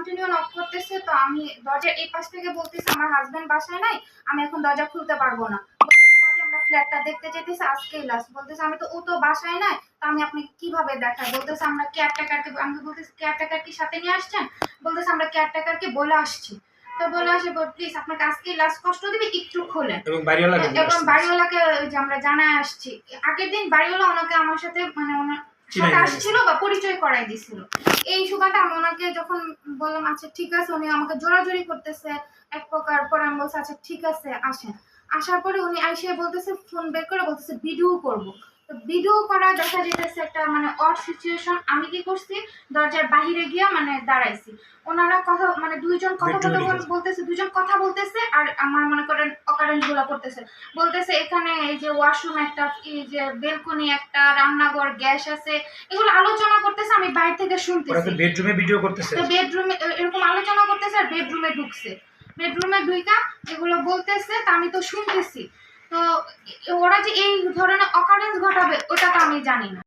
Continue knock করতেছে তো আমি দরজার এই পাশ থেকে বলতেছি আমার হাজবেন্ড বাসায় নাই আমি এখন দরজা খুলতে পারব না। বলতেছে ভাবি আমরা ফ্ল্যাটটা দেখতে যেতেছি আজকেই লাস্ট বলতেছে আমি তো ও তো বাসায় নাই তো আমি আপনাকে কীভাবে দেখাই? বলতেছে আমরা কেয়ারটেকারকে আমি বলতেছি সাথে নিয়ে আসছেন? বলতেছে আমরা কেয়ারটেকারকে বলে আসছি। তো বলে আসে প্লিজ আপনাকে আজকেই লাস্ট কষ্ট দিবে একটু খোলেন। এবং বাড়িওয়ালাকে আমরা জানায় আসছি আগের দিন বাড়িওয়ালা ওনাকে আমার সাথে মানে ওনার চিনাই সাথে দিয়েছে। আসছিল বা পরিচয় করাই দিছিল। এই সুবাদে আমি ওনাকে যখন বললাম আচ্ছা ঠিক আছে। উনি আমাকে জোরাজোরি করতেছে এক প্রকার পরে আমি বলছি আচ্ছা ঠিক আছে আসেন। আসার পরে উনি আইসে বলতেছে ফোন বের করে বলতেছে ভিডিও করব। তো ভিডিও করা দেখা যেতেছে একটা মানে অড সিচুয়েশন আমি কি করছি দরজার বাহিরে গিয়া মানে দাঁড়াইছি। ওনারা কথা মানে দুইজন কথা। বলতেছে দুজন কথা বলতেছে আর আমার মনে করেন অকারেন্সগুলা করতেছে। বলতেছে এখানে এই যে ওয়াশরুম একটা এই যে বেলকনি একটা রান্নাঘর গ্যাস আছে এগুলো আলোচনা করতেছে আমি বাইরে থেকে শুনতেছি। বেডরুমে ভিডিও করতেছে। তো বেডরুমে এরকম আলোচনা করতেছে আর বেডরুমে ঢুকছে। বেডরুমে ঢুইকা এগুলো বলতেছে তা আমি তো শুনতেছি। তো ওরা যে এই ধরনের অকারেন্স ঘটাবে ওটা তো আমি জানি না।